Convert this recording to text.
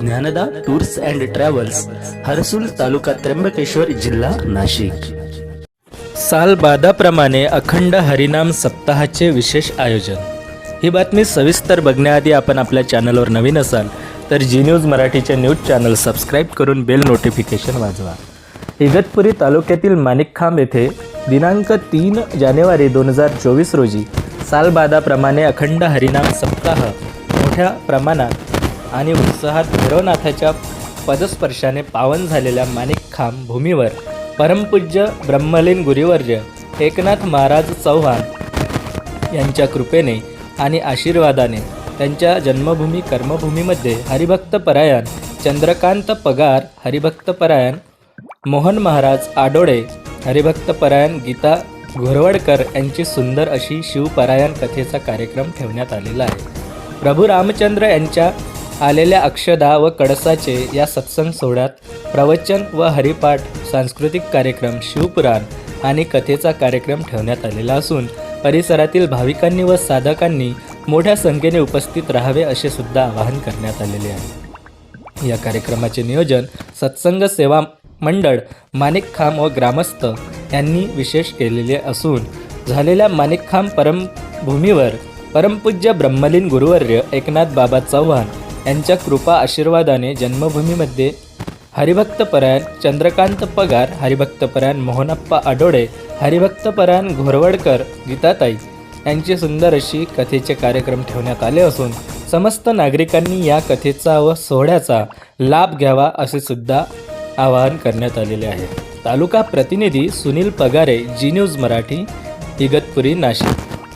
Dnyanada tours and travels Harsul taluka Trimbakeshwar जिल्हा नाशिक. सालबादाप्रमाणे अखंड हरिनाम सप्ताहाचे विशेष आयोजन. ही बातमी सविस्तर बघण्याआधी आपण आपल्या चॅनलवर नवीन असाल तर जी न्यूज मराठीचे न्यूज चॅनल सबस्क्राईब करून बेल नोटिफिकेशन वाजवा. इगतपुरी तालुक्यातील माणिकखांब येथे दिनांक तीन जानेवारी दोन हजार चोवीस रोजी सालबादाप्रमाणे अखंड हरिनाम सप्ताह मोठ्या प्रमाणात आणि उत्साहात भैरवनाथाच्या पदस्पर्शाने पावन झालेल्या माणिकखांब भूमीवर. परमपूज्य ब्रह्मलीन गुरुवर्य एकनाथ महाराज चौहान यांच्या कृपेने आणि आशीर्वादाने त्यांच्या जन्मभूमी कर्मभूमीमध्ये हरिभक्त परायण चंद्रकांत पगार हरिभक्त परायण मोहन महाराज आडोळे हरिभक्त परायण गीता घोरवडकर यांची सुंदर अशी शिवपरायण कथेचा कार्यक्रम ठेवण्यात आलेला आहे. प्रभू रामचंद्र यांच्या आलेल्या अक्षदा व कळसाचे या सत्संग सोहळ्यात प्रवचन व हरिपाठ सांस्कृतिक कार्यक्रम शिवपुराण आणि कथेचा कार्यक्रम ठेवण्यात आलेला असून परिसरातील भाविकांनी व साधकांनी मोठ्या संख्येने उपस्थित राहावे असे सुद्धा आवाहन करण्यात आलेले आहे. या कार्यक्रमाचे नियोजन सत्संग सेवा मंडळ माणिकखांब व ग्रामस्थ यांनी विशेष केलेले असून झालेल्या माणिकखांब परमभूमीवर परमपूज्य ब्रह्मलीन गुरुवर्य एकनाथ बाबा चव्हाण यांच्या कृपा आशीर्वादाने जन्मभूमीमध्ये हरिभक्तपरायण चंद्रकांत पगार हरिभक्तपरायण मोहनप्पा आडोळे हरिभक्तपरायण घोरवडकर गीताताई यांची सुंदर अशी कथेचे कार्यक्रम ठेवण्यात आले असून समस्त नागरिकांनी या कथेचा व सोहळ्याचा लाभ घ्यावा असे सुद्धा आवाहन करण्यात आलेले आहे. तालुका प्रतिनिधी सुनील पगारे जी न्यूज मराठी इगतपुरी नाशिक.